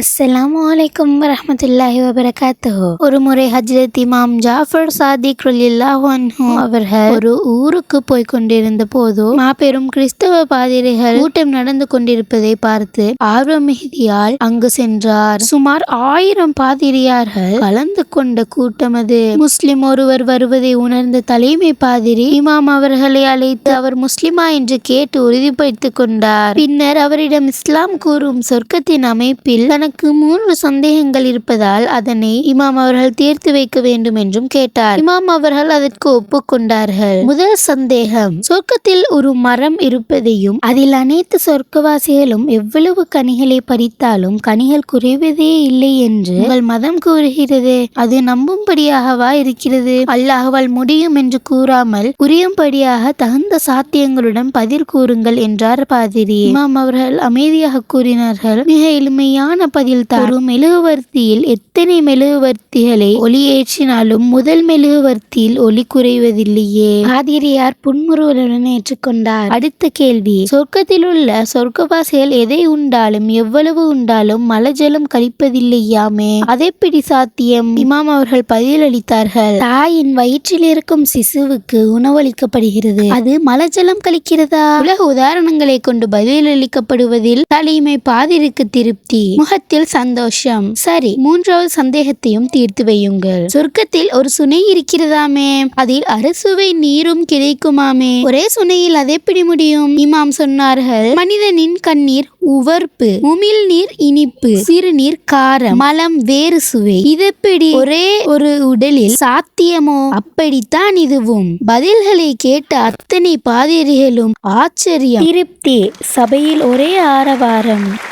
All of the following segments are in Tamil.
அஸ்ஸலாம் வலைக்கம் வரமத்துல்லாஹி வபரகாத்துஹு ஒரு முறை ஹஜ்ரத் இமாம் ஜாஃபர் சாதிக் ரலியல்லாஹு அன்ஹு அவர்கள் ஒரு ஊருக்கு போய் கொண்டிருந்த போது மாபெரும் கிறிஸ்தவ பாதிரிகள் கூட்டம் நடந்து கொண்டிருப்பதை பார்த்து ஆர்வம் மிகுதியால் அங்கு சென்றார். சுமார் ஆயிரம் பாதிரியார்கள் கலந்து கொண்ட கூட்டம் அது. முஸ்லிம் ஒருவர் வருவதை உணர்ந்த தலைமை பாதிரி இமாம் அவர்களை அழைத்து அவர் முஸ்லிமா என்று கேட்டு உறுதிப்படுத்திக் கொண்டார். பின்னர் அவரிடம் இஸ்லாம் கூறும் சொர்க்கத்தின் அமைப்பில் தனக்கு மூன்று சந்தேகங்கள் இருப்பதால் அதனை இமாம் அவர்கள் தீர்த்து வைக்க வேண்டும் என்றும் கேட்டார். இமாம் அவர்கள் அதற்கு ஒப்புக்கொண்டார்கள் முதல் சந்தேகம் சொர்க்கத்தில் ஒரு மரம் இருப்பதையும் அதில் அனைத்து சொர்க்கவாசிகளும் எவ்வளவு கனிகளை பறித்தாலும் கனிகள் குறைவதே இல்லை என்று உங்கள் மதம் கூறுகிறது. அது நம்பும்படியாகவா இருக்கிறது? அல்லாஹ்வால் முடியும் என்று கூறாமல் புரியும்படியாக தகுந்த சாத்தியங்களுடன் பதில் கூறுங்கள் என்றார் பாதிரி. இமாம் அவர்கள் அமைதியாக கூறினார்கள். மிக எளிமையான பதில்தான் ஒரு மெழுகுவர்த்தியில் எத்தனை மெழுகுவர்த்திகளை ஒளி ஏற்றினாலும் முதல் மெழுகுவர்த்தியில் ஒளி குறைவதில்லையே. பாதிரியார் புன்முறுவலுடன் ஏற்றுக்கொண்டார். அடுத்த கேள்வி. சொர்க்கத்தில் உள்ள சொர்க்கவாசிகள் எதை உண்டாலும் எவ்வளவு உண்டாலும் மலஜலம் கழிப்பதில்லையாமே. அதெப்படி சாத்தியம்? இமாம் அவர்கள் பதிலளித்தார்கள் தாயின் வயிற்றில் இருக்கும் சிசுவுக்கு உணவளிக்கப்படுகிறது. அது மலஜலம் கழிக்கிறதா? உலக உதாரணங்களை கொண்டு பதிலளிக்கப்படுவதில் தலைமை பாதிருக்கு திருப்தி. சொர்க்கத்தில் சந்தோஷம். சரி மூன்றாவது சந்தேகத்தையும் தீர்த்து வையுங்கள். சொர்க்கத்தில் ஒரு சுனை இருக்கிறதாமே. அதில் அறுசுவை நீரும் கிடைக்குமாமே. ஒரே சுனையில் அதை எப்படி முடியும்? இமாம் சொன்னார்கள் மனிதனின் கண்ணீர் உவர்ப்பு உமிழ் நீர் இனிப்பு சிறுநீர் காரம் மலம் வேறு சுவை. இதெப்படி ஒரே ஒரு உடலில் சாத்தியமோ? அப்படித்தான் இதுவும். பதில்களை கேட்ட அத்தனை பாதிரிகளும் ஆச்சரியம். திருப்தி. சபையில் ஒரே ஆரவாரம்.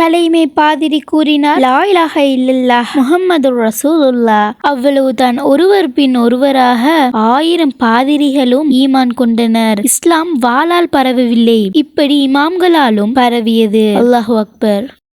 தலைமை பாதிரி கூறினார் லா இலாஹ இல்லல்லாஹ் முஹம்மது ரசூலுல்லா அவ்வளவுதான் ஒருவர் பின் ஒருவராக ஆயிரம் பாதிரிகளும் ஈமான் கொண்டனர். இஸ்லாம் வாளால் பரவவில்லை. இப்படி இமாம்களாலும் பரவியது. அல்லாஹு அக்பர்.